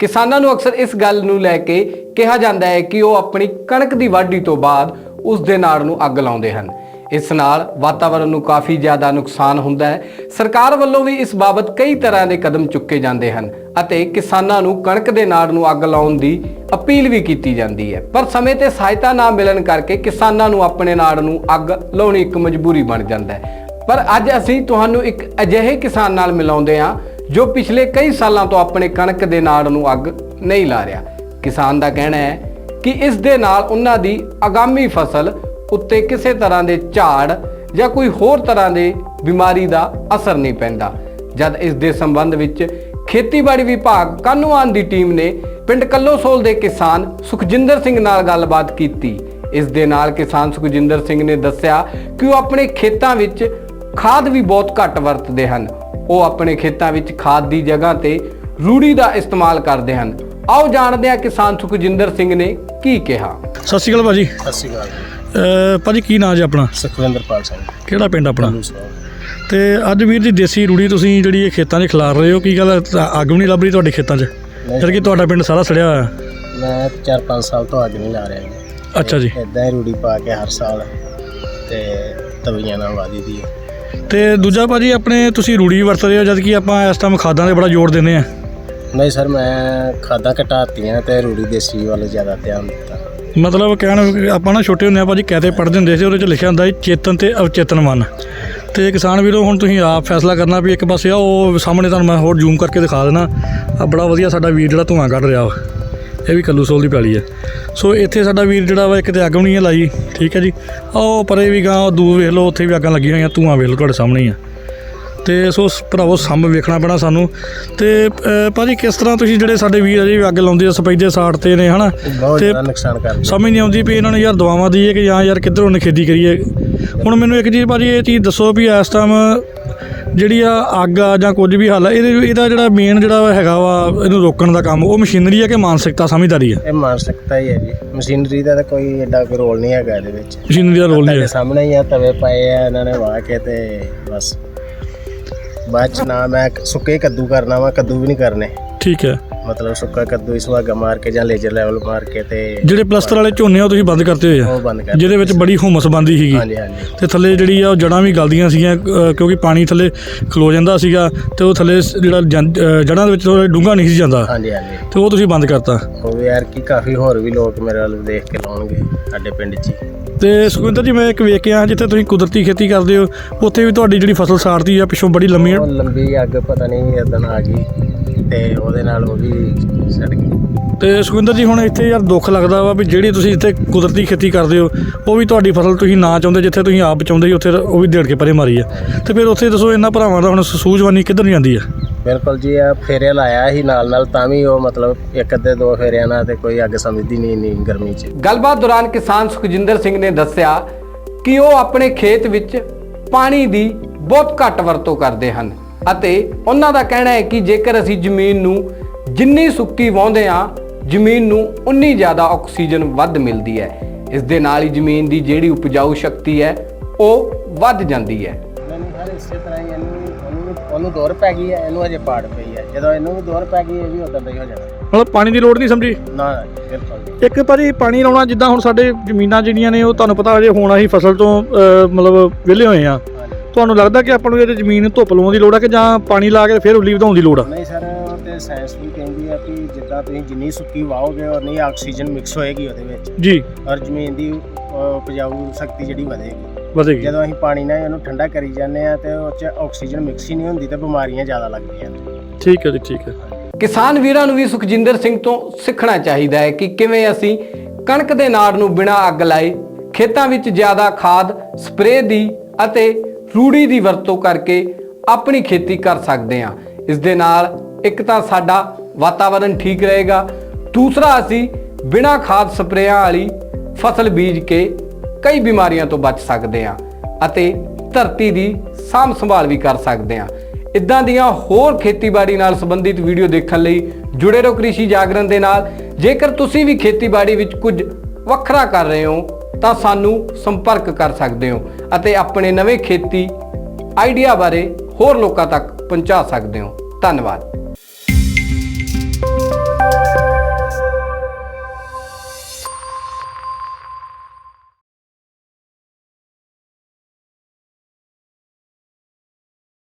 ਕਿਸਾਨਾਂ ਨੂੰ ਅਕਸਰ ਇਸ ਗੱਲ ਨੂੰ ਲੈ ਕੇ ਕਿਹਾ ਜਾਂਦਾ ਹੈ ਕਿ ਉਹ ਆਪਣੀ ਕਣਕ ਦੀ ਵਾਢੀ ਤੋਂ ਬਾਅਦ ਉਸ ਦੇ ਨਾੜ ਨੂੰ ਅੱਗ ਲਾਉਂਦੇ ਹਨ। ਇਸ ਨਾਲ ਵਾਤਾਵਰਣ ਨੂੰ ਕਾਫੀ ਜ਼ਿਆਦਾ ਨੁਕਸਾਨ ਹੁੰਦਾ ਹੈ। ਸਰਕਾਰ ਵੱਲੋਂ ਵੀ ਇਸ ਬਾਬਤ ਕਈ ਤਰ੍ਹਾਂ ਦੇ ਕਦਮ ਚੁੱਕੇ ਜਾਂਦੇ ਹਨ ਅਤੇ ਕਿਸਾਨਾਂ ਨੂੰ ਕਣਕ ਦੇ ਨਾੜ ਨੂੰ ਅੱਗ ਲਾਉਣ ਦੀ ਅਪੀਲ ਵੀ ਕੀਤੀ ਜਾਂਦੀ ਹੈ। ਪਰ ਸਮੇਂ ਤੇ ਸਹਾਇਤਾ ਨਾ ਮਿਲਣ ਕਰਕੇ ਕਿਸਾਨਾਂ ਨੂੰ ਆਪਣੇ ਨਾੜ ਨੂੰ ਅੱਗ ਲਾਉਣੀ ਇੱਕ ਮਜਬੂਰੀ ਬਣ ਜਾਂਦਾ ਹੈ। ਪਰ ਅੱਜ ਅਸੀਂ ਤੁਹਾਨੂੰ ਇੱਕ ਅਜਿਹੇ ਕਿਸਾਨ ਨਾਲ ਮਿਲਾਉਂਦੇ ਹਾਂ ਜੋ ਪਿਛਲੇ ਕਈ ਸਾਲਾਂ ਤੋਂ ਆਪਣੇ ਕਣਕ ਦੇ ਨਾੜ ਨੂੰ ਅੱਗ ਨਹੀਂ ਲਾ ਰਿਹਾ। ਕਿਸਾਨ ਦਾ ਕਹਿਣਾ ਹੈ ਕਿ ਇਸ ਦੇ ਨਾਲ ਉਹਨਾਂ ਦੀ ਆਗਾਮੀ ਫਸਲ ਉੱਤੇ ਕਿਸੇ ਤਰ੍ਹਾਂ ਦੇ ਝਾੜ ਜਾਂ ਕੋਈ ਹੋਰ ਤਰ੍ਹਾਂ ਦੇ ਬਿਮਾਰੀ ਦਾ ਅਸਰ ਨਹੀਂ ਪੈਂਦਾ। ਜਦ ਇਸ ਦੇ ਸੰਬੰਧ ਵਿੱਚ ਖੇਤੀਬਾੜੀ ਵਿਭਾਗ ਕਾਨੂੰਨ ਦੀ ਟੀਮ ਨੇ ਪਿੰਡ ਕੱਲੋਸੋਲ ਦੇ ਕਿਸਾਨ ਸੁਖਜਿੰਦਰ ਸਿੰਘ ਨਾਲ ਗੱਲਬਾਤ ਕੀਤੀ। ਇਸ ਦੇ ਨਾਲ ਕਿਸਾਨ ਸੁਖਜਿੰਦਰ ਸਿੰਘ ਨੇ ਦੱਸਿਆ ਕਿ ਉਹ ਆਪਣੇ ਖੇਤਾਂ ਵਿੱਚ ਖਾਦ ਵੀ ਬਹੁਤ ਘੱਟ ਵਰਤਦੇ ਹਨ। ਉਹ ਆਪਣੇ ਖੇਤਾਂ ਵਿੱਚ ਖਾਦ ਦੀ ਜਗ੍ਹਾ ਤੇ ਰੂੜੀ ਦਾ ਇਸਤੇਮਾਲ ਕਰਦੇ ਹਨ। ਆਓ ਜਾਣਦੇ ਹਾਂ ਕਿਸਾਨ ਸੁਖਜਿੰਦਰ ਸਿੰਘ ਨੇ ਕੀ ਕਿਹਾ। ਸਤਿ ਸ਼੍ਰੀ ਅਕਾਲ ਭਾਜੀ। ਸਤਿ ਸ਼੍ਰੀ ਅਕਾਲ ਅਹ ਭਾਜੀ ਕੀ ਨਾਂ ਜੀ ਆਪਣਾ? ਸੁਖਵਿੰਦਰਪਾਲ ਸਿੰਘ। ਕਿਹੜਾ ਪਿੰਡ ਆਪਣਾ? ਸਾਹਿਬ ਤੇ ਅੱਜ ਵੀਰ ਜੀ ਦੇਸੀ ਰੂੜੀ ਤੁਸੀਂ ਜਿਹੜੀ ਇਹ ਖੇਤਾਂ 'ਚ ਖਿਲਾਰ ਰਹੇ ਹੋ ਕੀ ਗੱਲ ਤਾਂ ਅੱਗ ਵੀ ਨਹੀਂ ਲੱਭ ਰਹੀ ਤੁਹਾਡੇ ਖੇਤਾਂ 'ਚ? ਜਦ ਕਿ ਤੁਹਾਡਾ ਪਿੰਡ ਸਾਰਾ ਸੜਿਆ ਹੋਇਆ। ਮੈਂ 4-5 ਸਾਲ ਤੋਂ ਅੱਗ ਨਹੀਂ ਲਾ ਰਿਹਾ ਜੀ। ਅੱਛਾ ਜੀ। ਇਦਾਂ ਹੀ ਰੂੜੀ ਪਾ ਕੇ ਹਰ ਸਾਲ ਤੇ ਤਵੀਆਂ ਨਾਲ ਵਾਦੀ ਦੀ ਹੈ। ਤੇ ਦੂਜਾ ਭਾਜੀ ਆਪਣੇ ਤੁਸੀਂ ਰੂੜੀ ਵਰਤ ਰਹੇ ਹੋ ਜਦ ਕਿ ਆਪਾਂ ਇਸ ਟਾਈਮ ਖਾਦਾਂ 'ਤੇ ਬੜਾ ਜ਼ੋਰ ਦਿੰਦੇ ਆ ਨਹੀਂ ਸਰ ਮੈਂ ਖਾਦਾਂ ਘਟਾਤੀਆਂ ਤੇ ਰੂੜੀ ਦੇਸੀ ਵੱਲ ਜ਼ਿਆਦਾ ਧਿਆਨ ਦਿੱਤਾ। ਮਤਲਬ ਕਹਿਣ ਆਪਾਂ ਨਾ ਛੋਟੇ ਹੁੰਦੇ ਆ ਭਾਜੀ ਕਹਤੇ ਪੜ੍ਹਦੇ ਹੁੰਦੇ ਸੀ ਉਹਦੇ 'ਚ ਲਿਖਿਆ ਹੁੰਦਾ ਸੀ ਚੇਤਨ ਤੇ ਅਵਚੇਤਨ ਮਨ। ਤੇ ਕਿਸਾਨ ਵੀਰੋ ਹੁਣ ਤੁਸੀਂ ਆਪ ਫੈਸਲਾ ਕਰਨਾ ਵੀ ਇੱਕ ਪਾਸੇ ਆ ਉਹ ਸਾਹਮਣੇ ਤੁਹਾਨੂੰ ਮੈਂ ਹੋਰ ਜ਼ੂਮ ਕਰਕੇ ਦਿਖਾ ਦੇਣਾ। ਆ ਬੜਾ ਵਧੀਆ ਸਾਡਾ ਵੀਰ ਜਿਹੜਾ ਧੂਆਂ ਕੱਢ ਰਿਹਾ ਵਾ। ਇਹ ਵੀ ਕੱਲੂ ਸੋਲ ਦੀ ਪੈਲੀ ਹੈ। ਸੋ ਇੱਥੇ ਸਾਡਾ ਵੀਰ ਜਿਹੜਾ ਵਾ ਇੱਕ ਤੇ ਅੱਗ ਨਹੀਂ ਹੈ ਲਾਈ ਠੀਕ ਹੈ ਜੀ। ਆਹ ਉਹ ਪਰੇ ਵੀ ਗਾਂ ਦੂਰ ਵੇਖ ਲਓ ਉੱਥੇ ਵੀ ਅੱਗਾਂ ਲੱਗੀਆਂ ਹੋਈਆਂ ਧੂਆਂ ਵੇਖ ਲਓ ਤੁਹਾਡੇ ਸਾਹਮਣੇ ਹੀ ਆ। ਤੇ ਸੋ ਭਰਾਵੋ ਸੰਭ ਵੇਖਣਾ ਪੈਣਾ ਸਾਨੂੰ। ਤੇ ਭਾਜੀ ਕਿਸ ਤਰ੍ਹਾਂ ਤੁਸੀਂ ਜਿਹੜੇ ਸਾਡੇ ਵੀਰ ਅਜੇ ਵੀ ਅੱਗ ਲਾਉਂਦੇ ਆ ਸਪੈਦੇ ਸਾੜ ਤੇ ਨੇ ਹਨਾ? ਤੇ ਨੁਕਸਾਨ ਕਰਦੀ ਸਮਝ ਨਹੀਂ ਆਉਂਦੀ ਵੀ ਇਹਨਾਂ ਨੂੰ ਯਾਰ ਦਵਾਵਾਂ ਦਈਏ ਕਿ ਜਾਂ ਯਾਰ ਕਿੱਧਰੋਂ ਨਖੇਦੀ ਕਰੀਏ। ਹੁਣ ਮੈਨੂੰ ਇੱਕ ਚੀਜ਼ ਭਾਜੀ ਇਹ ਚੀਜ਼ ਦੱਸੋ ਵੀ ਇਸ ਟਾਈਮ ਜਿਹੜੀ ਆ ਅੱਗ ਆ ਜਾਂ ਕੁਝ ਵੀ ਹੱਲ ਆ, ਇਹਦੇ ਇਹਦਾ ਜਿਹੜਾ ਮੇਨ ਜਿਹੜਾ ਹੈਗਾ ਵਾ ਇਹਨੂੰ ਰੋਕਣ ਦਾ ਕੰਮ ਉਹ ਮਸ਼ੀਨਰੀ ਹੈ ਕਿ ਮਾਨਸਿਕਤਾ ਸਮਝਦਾਰੀ ਹੈ ਇਹ ਮਾਨਸਿਕਤਾ ਹੀ ਹੈ ਜੀ। ਮਸ਼ੀਨਰੀ ਦਾ ਤਾਂ ਕੋਈ ਐਡਾ ਕੋਈ ਰੋਲ ਨਹੀਂ ਹੈਗਾ ਇਹਦੇ ਵਿੱਚ। ਮਸ਼ੀਨਰੀ ਦਾ ਰੋਲ ਨਹੀਂ ਤੁਹਾਡੇ ਹੈ ਸਾਹਮਣੇ ਹੀ ਆ ਤਵੇ ਪਏ ਆ ਇਹਨਾਂ ਨੇ ਵਾਹ ਕੇ ਤੇ ਬਸ। ਬਾਅਦ ਚ ਨਾ ਮੈਂ ਸੁੱਕੇ ਕੱਦੂ ਕਰਨਾ ਵਾ ਕੱਦੂ ਵੀ ਨਹੀਂ ਕਰਨੇ। ਠੀਕ ਹੈ। ਮਤਲਬ ਸੁੱਕਾ ਕੱਦੂ ਇਸ ਵਾਗਾ ਮਾਰ ਕੇ ਜਾਂ ਲੇਜ਼ਰ ਲੈਵਲ ਮਾਰ ਕੇ ਤੇ ਜਿਹੜੇ ਪਲਸਟਰ ਵਾਲੇ ਝੋਨੇ ਉਹ ਤੁਸੀਂ ਬੰਦ ਕਰਤੇ ਹੋਏ ਆ? ਉਹ ਬੰਦ ਕਰ ਜਿਹਦੇ ਵਿੱਚ ਬੜੀ ਹੁਮਸ ਬੰਦੀ ਸੀਗੀ। ਹਾਂਜੀ ਹਾਂਜੀ। ਤੇ ਥੱਲੇ ਜਿਹੜੀ ਆ ਉਹ ਜੜਾਂ ਵੀ ਗਲਦੀਆਂ ਸੀਗੀਆਂ ਅ, ਕਿਉਂਕਿ ਪਾਣੀ ਥੱਲੇ ਖਲੋ ਜਾਂਦਾ ਸੀਗਾ ਤੇ ਉਹ ਥੱਲੇ ਸ- ਜਿਹੜਾ ਜੰ- ਅ, ਜੜ੍ਹਾਂ ਦੇ ਵਿੱਚ ਥੋੜਾ ਡੂੰਘਾ ਨਹੀਂ ਸੀ ਜਾਂਦਾ। ਹਾਂਜੀ ਹਾਂਜੀ। ਤੇ ਉਹ ਤੁਸੀਂ ਬੰਦ ਕਰਤਾ। ਉਹ ਵੀ ਯਾਰ ਕੀ ਕਾਫੀ ਹੋਰ ਵੀ ਲੋਕ ਮੇਰੇ ਵੱਲ ਦੇਖ ਕੇ ਲਾਉਣਗੇ ਸਾਡੇ ਪਿੰਡ 'ਚ ਹੀ। ਤੇ ਸੁਖਵਿੰਦਰ ਜੀ ਮੈਂ ਇੱਕ ਵੇਖ ਕੇ ਆਇਆ ਜਿੱਥੇ ਤੁਸੀਂ ਕੁਦਰਤੀ ਖੇਤੀ ਕਰਦੇ ਹੋ ਉੱਥੇ ਵੀ ਤੁਹਾਡੀ ਜਿਹੜੀ ਫਸਲ ਸਾੜਦੀ ਆ ਪਿੱਛੋਂ ਬੜੀ ਲੰਮੀ ਉਹ ਲੰਬੀ ਅੱਗ ਪਤਾ ਨਹੀਂ ਇਦਾਂ ਆ ਗਈ। ਤੇ ਉਹਦੇ ਨਾਲ ਉਹ ਵੀ ਸੜ ਗਈ ਤੇ ਸੁਖਵਿੰਦਰ ਜੀ ਹੁਣ ਇੱਥੇ ਯਾਰ ਦੁੱਖ ਲੱਗਦਾ ਵਾ ਵੀ ਜਿਹੜੀ ਤੁਸੀਂ ਇੱਥੇ ਕੁਦਰਤੀ ਖੇਤੀ ਕਰਦੇ ਹੋ ਉਹ ਵੀ ਤੁਹਾਡੀ ਫਸਲ ਤੁਸੀਂ ਨਾ ਚਾਹੁੰਦੇ ਜਿੱਥੇ ਤੁਸੀਂ ਆਪ ਚਾਹੁੰਦੇ ਸੀ ਉੱਥੇ ਉਹ ਵੀ ਢੇੜ ਕੇ ਪਰੇ ਮਾਰੀ ਆ। ਤੇ ਫਿਰ ਉੱਥੇ ਦੱਸੋ ਇਹਨਾਂ ਭਰਾਵਾਂ ਦਾ ਹੁਣ ਸੂਝਵਾਨੀ ਕਿੱਧਰ ਨੂੰ ਜਾਂਦੀ ਆ? ਬਿਲਕੁਲ ਜੀ ਆ ਫੇਰੇ ਲਾਇਆ ਸੀ ਨਾਲ ਨਾਲ ਤਾਂ ਵੀ ਉਹ ਮਤਲਬ ਇੱਕ ਅੱਧੇ ਦੋ ਫੇਰਿਆਂ ਨਾਲ ਤੇ ਕੋਈ ਅੱਗ ਸਮਝਦੀ ਨਹੀਂ ਨਹੀਂ ਗਰਮੀ 'ਚ। ਗੱਲਬਾਤ ਦੌਰਾਨ ਕਿਸਾਨ ਸੁਖਜਿੰਦਰ ਸਿੰਘ ਨੇ ਦੱਸਿਆ ਕਿ ਉਹ ਆਪਣੇ ਖੇਤ ਵਿੱਚ ਪਾਣੀ ਦੀ ਬਹੁਤ ਘੱਟ ਵਰਤੋਂ ਕਰਦੇ ਹਨ। ਅਤੇ ਉਹਨਾਂ ਦਾ ਕਹਿਣਾ ਹੈ ਕਿ ਜੇਕਰ ਅਸੀਂ ਜ਼ਮੀਨ ਨੂੰ ਜਿੰਨੀ ਸੁੱਕੀ ਵਾਹੁੰਦੇ ਆ ਜ਼ਮੀਨ ਨੂੰ ਉਨੀ ਜ਼ਿਆਦਾ ਆਕਸੀਜਨ ਵੱਧ ਮਿਲਦੀ ਹੈ। ਇਸ ਦੇ ਨਾਲ ਹੀ ਜ਼ਮੀਨ ਦੀ ਜਿਹੜੀ ਉਪਜਾਊ ਸ਼ਕਤੀ ਹੈ ਉਹ ਵੱਧ ਜਾਂਦੀ ਹੈ। ਮੈਨੂੰ ਹਰ ਇਸੇ ਤਰ੍ਹਾਂ ਹੀ ਇਹਨੂੰ ਉਹਨੂੰ ਦੌਰ ਪੈ ਗਈ ਹੈ ਇਹਨੂੰ ਅਜੇ ਪਾੜ ਪਈ ਹੈ। ਜਦੋਂ ਇਹਨੂੰ ਵੀ ਦੌਰ ਪੈ ਗਈ ਇਹ ਵੀ ਉਦੋਂ ਦਾ ਹੀ ਹੋ ਜਾਣਾ। ਮਤਲਬ ਪਾਣੀ ਦੀ ਲੋੜ ਨਹੀਂ ਸਮਝੀ? ਨਾ ਬਿਲਕੁਲ ਜੀ। ਇੱਕ ਭਾਜੀ ਪਾਣੀ ਲਾਉਣਾ ਜਿੱਦਾਂ ਹੁਣ ਸਾਡੇ ਜ਼ਮੀਨਾਂ ਜਿਹੜੀਆਂ ਨੇ ਉਹ ਤੁਹਾਨੂੰ ਪਤਾ ਹਜੇ ਹੁਣ ਅਸੀਂ ਫਸਲ ਤੋਂ ਅਹ, ਮਤਲਬ ਵਿਹਲੇ ਹੋਏ ਆ। ਤੁਹਾਨੂੰ ਲੱਗਦਾ ਕਿ ਆਪਾਂ ਨੂੰ ਇਹ ਜ਼ਮੀਨ ਧੁੱਪ ਲਾਉਣ ਦੀ ਲੋੜ ਆ ਕਿ ਜਾਂ ਪਾਣੀ ਲਾ ਕੇ ਫਿਰ ਉੱਲੀ ਵਧਾਉਣ ਦੀ ਲੋੜ ਆ? ਨਹੀਂ ਸਰ ਉਹ ਤੇ ਸਾਇੰਸ ਵੀ ਕਹਿੰਦੀ ਹੈ ਕਿ ਜਿੱਦਾਂ ਤੁਸੀਂ ਜਿੰਨੀ ਸੁੱਕੀ ਵਾਹੋਗੇ ਉਨੀ ਆਕਸੀਜਨ ਮਿਕਸ ਹੋਏਗੀ ਉਹਦੇ ਵਿੱਚ। ਜੀ। ਔਰ ਜ਼ਮੀਨ ਦੀ ਅਹ, ਉਪਜਾਊ ਸ਼ਕਤੀ ਜਿਹੜੀ ਵਧੇਗੀ। ਵਧੇਗੀ। ਜਦੋਂ ਅਸੀਂ ਪਾਣੀ ਨਾਲ ਉਹਨੂੰ ਠੰਡਾ ਕਰੀ ਜਾਂਦੇ ਆ ਤੇ ਉਹ ਚ ਆਕਸੀਜਨ ਮਿਕਸ ਹੀ ਨਹੀਂ ਹੁੰਦੀ ਤੇ ਬਿਮਾਰੀਆਂ ਜ਼ਿਆਦਾ ਲੱਗਦੀਆਂ ਨੇ। ਠੀਕ ਹੈ ਜੀ ਠੀਕ ਹੈ। ਕਿਸਾਨ ਵੀਰਾਂ ਨੂੰ ਵੀ ਸੁਖਜਿੰਦਰ ਸਿੰਘ ਤੋਂ ਸਿੱਖਣਾ ਚਾਹੀਦਾ ਹੈ ਕਿ ਕਿਵੇਂ ਅਸੀਂ ਕਣਕ ਦੇ ਨਾੜ ਨੂੰ ਬਿਨਾਂ ਅੱਗ ਲਾਏ ਖੇਤਾਂ ਵਿੱਚ ਜ਼ਿਆਦਾ ਖਾਦ ਸਪਰੇਅ ਦੀ ਅਤੇ ਰੂੜੀ ਦੀ ਵਰਤੋਂ ਕਰਕੇ ਆਪਣੀ ਖੇਤੀ ਕਰ ਸਕਦੇ ਹਾਂ। ਇਸ ਦੇ ਨਾਲ ਇੱਕ ਤਾਂ ਸਾਡਾ ਵਾਤਾਵਰਣ ਠੀਕ ਰਹੇਗਾ। ਦੂਸਰਾ, ਅਸੀਂ ਬਿਨਾਂ ਖਾਦ ਸਪਰੇਆਂ ਵਾਲੀ ਫਸਲ ਬੀਜ ਕੇ ਕਈ ਬਿਮਾਰੀਆਂ ਤੋਂ ਬਚ ਸਕਦੇ ਹਾਂ ਅਤੇ ਧਰਤੀ ਦੀ ਸਾਂਭ ਸੰਭਾਲ ਵੀ ਕਰ ਸਕਦੇ ਹਾਂ। ਇਦਾਂ ਦੀਆਂ ਹੋਰ ਖੇਤੀਬਾੜੀ ਨਾਲ ਸੰਬੰਧਿਤ ਵੀਡੀਓ ਦੇਖਣ ਲਈ ਜੁੜੇ ਰਹੋ ਕ੍ਰਿਸ਼ੀ ਜਾਗਰਣ ਦੇ ਨਾਲ। ਜੇਕਰ ਤੁਸੀਂ ਵੀ ਖੇਤੀਬਾੜੀ ਵਿੱਚ ਕੁਝ ਵੱਖਰਾ ਕਰ ਰਹੇ ਹੋ ਤਾਂ ਸਾਨੂੰ ਸੰਪਰਕ ਕਰ ਸਕਦੇ ਹੋ ਅਤੇ ਆਪਣੇ ਨਵੇਂ ਖੇਤੀ ਆਈਡੀਆ ਬਾਰੇ ਹੋਰ ਲੋਕਾਂ ਤੱਕ ਪਹੁੰਚਾ ਸਕਦੇ ਹੋ। ਧੰਨਵਾਦ।